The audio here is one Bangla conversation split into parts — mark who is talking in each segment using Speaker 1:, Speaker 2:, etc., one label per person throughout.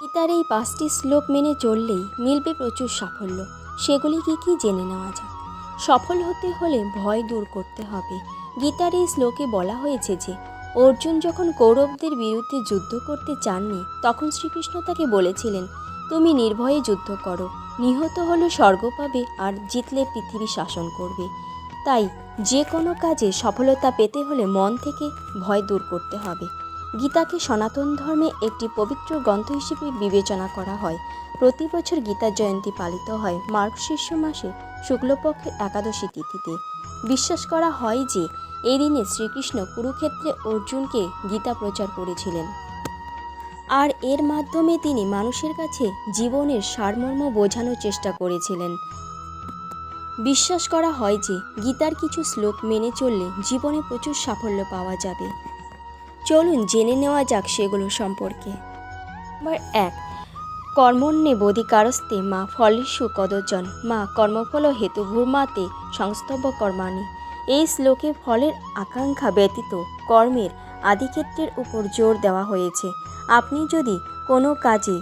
Speaker 1: গীতার এই পাঁচটি শ্লোক মেনে চললেই মিলবে প্রচুর সাফল্য। সেগুলি কি কি জেনে নেওয়া যাক? সফল হতে হলে ভয় দূর করতে হবে। গীতার এই শ্লোকে বলা হয়েছে যে, অর্জুন যখন কৌরবদের বিরুদ্ধে যুদ্ধ করতে চাননি, তখন শ্রীকৃষ্ণ তাকে বলেছিলেন, তুমি নির্ভয়ে যুদ্ধ করো। নিহত হলে স্বর্গ পাবে আর জিতলে পৃথিবী শাসন করবে। তাই যে কোনো কাজে সফলতা পেতে হলে মন থেকে ভয় দূর করতে হবে। গীতাকে সনাতন ধর্মে একটি পবিত্র গ্রন্থ হিসেবে বিবেচনা করা হয়। প্রতি বছর গীতা জয়ন্তী পালিত হয় মার্গশীর্ষ মাসে শুক্লপক্ষের একাদশী তিথিতে। বিশ্বাস করা হয় যে, এই দিনে শ্রীকৃষ্ণ কুরুক্ষেত্রে অর্জুনকে গীতা প্রচার করেছিলেন। আর এর মাধ্যমে তিনি মানুষের কাছে জীবনের সারমর্ম বোঝানোর চেষ্টা করেছিলেন। বিশ্বাস করা হয় যে, গীতার কিছু শ্লোক মেনে চললে জীবনে প্রচুর সাফল্য পাওয়া যাবে। চলুন জেনে নেওয়া যাক সেগুলো সম্পর্কে। নাম্বার এক কর্মণ্যে বোধিকারস্তে মা ফলেষু কদজন মা কর্মফল হেতু ভূর্মাতে সংস্তব্য কর্মাণি। এই শ্লোকে ফলের আকাঙ্ক্ষা ব্যতীত কর্মের আদিক্ষেত্রের উপর জোর দেওয়া হয়েছে। আপনি যদি কোনো কাজে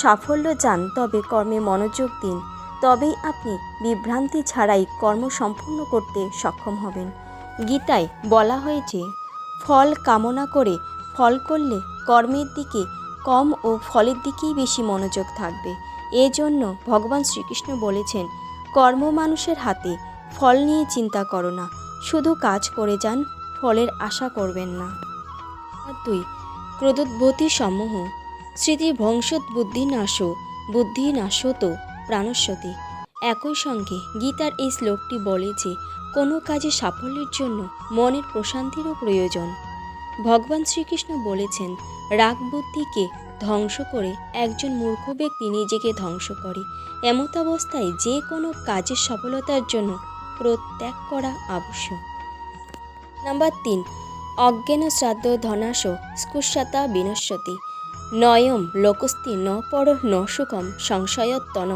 Speaker 1: সাফল্য চান, তবে কর্মে মনোযোগ দিন। তবেই আপনি বিভ্রান্তি ছাড়াই কর্ম সম্পূর্ণ করতে সক্ষম হবেন। গীতায় বলা হয়েছে ফল কামনা করে ফল করলে কর্মের দিকে কম ও ফলের দিকেই বেশি মনোযোগ থাকবে। এজন্য ভগবান শ্রীকৃষ্ণ বলেছেন, কর্ম মানুষের হাতে, ফল নিয়ে চিন্তা করো না, শুধু কাজ করে যান, ফলের আশা করবেন না। দুই ক্রোধোদ্ভূতি সমূহ স্মৃতি ভংসত বুদ্ধি নাশ বুদ্ধি নাশত প্রাণস্বতী। একই সঙ্গে গীতার এই শ্লোকটি বলে যে, কোনো কাজে সাফল্যের জন্য মনের প্রশান্তিরও প্রয়োজন। ভগবান শ্রীকৃষ্ণ বলেছেন, রাগ বুদ্ধিকে ধ্বংস করে একজন মূর্খ ব্যক্তি নিজেকে ধ্বংস করে। এমতাবস্থায় যে কোনো কাজের সফলতার জন্য প্রত্যাগ করা আবশ্যক। নাম্বার তিন, অজ্ঞান শ্রাদ্ধ ধনাশ স্কুষ্যতা বিনশ্যতি নয়ম লোকস্তি ন পর ন সুখম সংশয়তন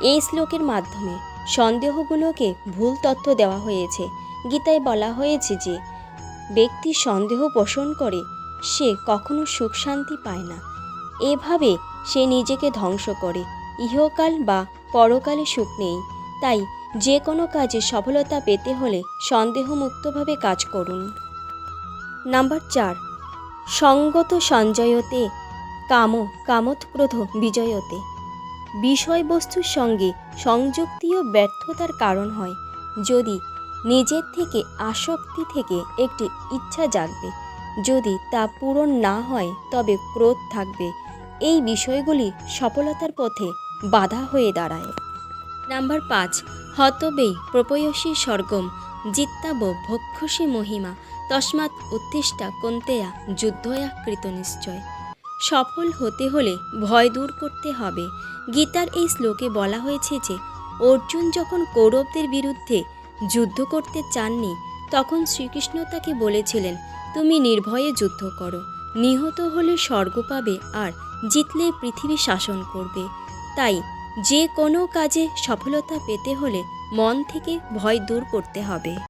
Speaker 1: এই শ্লোকের মাধ্যমে সন্দেহগুলোকে ভুল তথ্য দেওয়া হয়েছে। গীতায় বলা হয়েছে যে, ব্যক্তি সন্দেহ পোষণ করে, সে কখনো সুখ শান্তি পায় না। এভাবে সে নিজেকে ধ্বংস করে। ইহকাল বা পরকালে সুখ নেই। তাই যে কোনো কাজে সফলতা পেতে হলে সন্দেহমুক্তভাবে কাজ করুন। নাম্বার চার, সঙ্গত সঞ্জয়তে, কাম, কামৎক্রোধ বিজয়তে। বিষয়বস্তুর সঙ্গে সংযুক্তিও ব্যর্থতার কারণ হয়। যদি নিজের থেকে আসক্তি থেকে একটি ইচ্ছা জাগবে, যদি তা পূরণ না হয়, তবে ক্রোধ থাকবে। এই বিষয়গুলি সফলতার পথে বাধা হয়ে দাঁড়ায়। নাম্বার পাঁচ, হতবেই প্রপয়সী স্বর্গম, জিত্তাব ভক্ষসী মহিমা, তস্মাৎ উত্তিষ্ঠা কন্তেয়া, যুদ্ধয়া কৃত নিশ্চয়। সফল হতে হলে ভয় দূর করতে হবে। গীতার এই শ্লোকে বলা হয়েছে যে, অর্জুন যখন কৌরবদের বিরুদ্ধে যুদ্ধ করতে চাননি, তখন শ্রীকৃষ্ণ তাকে বলেছিলেন, তুমি নির্ভয়ে যুদ্ধ করো। নিহত হলে স্বর্গ পাবে আর জিতলে পৃথিবী শাসন করবে। তাই যে কোনো কাজে সফলতা পেতে হলে মন থেকে ভয় দূর করতে হবে।